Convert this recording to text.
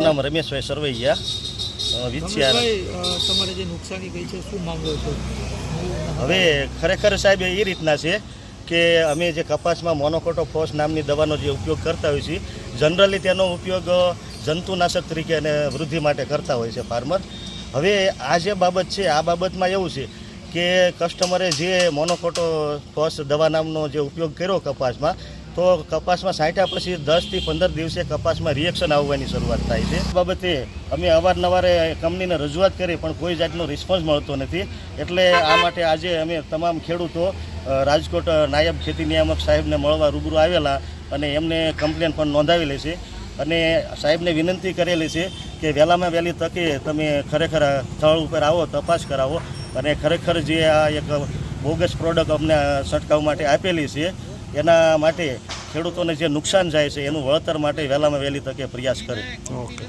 નામ રમેશભાઈ સરવૈયા વિછિયા તમારે જે નુકસાની ગઈ છે શું માંગો છો? હવે ખરેખર સાહેબ એ રીતના છે કે અમે જે કપાસમાં મોનોકોટો ફોસ નામની દવાનો જે ઉપયોગ કરતા હોઈએ છીએ જનરલી તેનો ઉપયોગ જંતુનાશક તરીકે અને વૃદ્ધિ માટે કરતા હોય છે ફાર્મર. હવે આ જે બાબત છે આ બાબતમાં એવું છે કે કસ્ટમરે જે મોનોકોટો ફોસ દવા નામનો જે ઉપયોગ કર્યો કપાસમાં તો કપાસમાં સાંઠ્યા પછી દસથી પંદર દિવસે કપાસમાં રિએક્શન આવવાની શરૂઆત થાય છે. બાબતે અમે અવારનવારે કંપનીને રજૂઆત કરી, પણ કોઈ જાતનો રિસ્પોન્સ મળતો નથી. એટલે આ માટે આજે અમે તમામ ખેડૂતો રાજકોટ નાયબ ખેતી નિયામક સાહેબને મળવા રૂબરૂ આવેલા અને એમને કમ્પ્લેન પણ નોંધાવેલી છે. અને સાહેબને વિનંતી કરેલી છે કે વહેલામાં વહેલી તકે તમે ખરેખર સ્થળ ઉપર આવો, તપાસ કરાવો. અને ખરેખર જે આ એક બોગસ પ્રોડક્ટ અમને છંટકાવ માટે આપેલી છે એના માટે ખેડૂતોને જે નુકસાન જાય છે, એનું વળતર માટે વહેલામાં વહેલી તકે પ્રયાસ કરે ઓકે.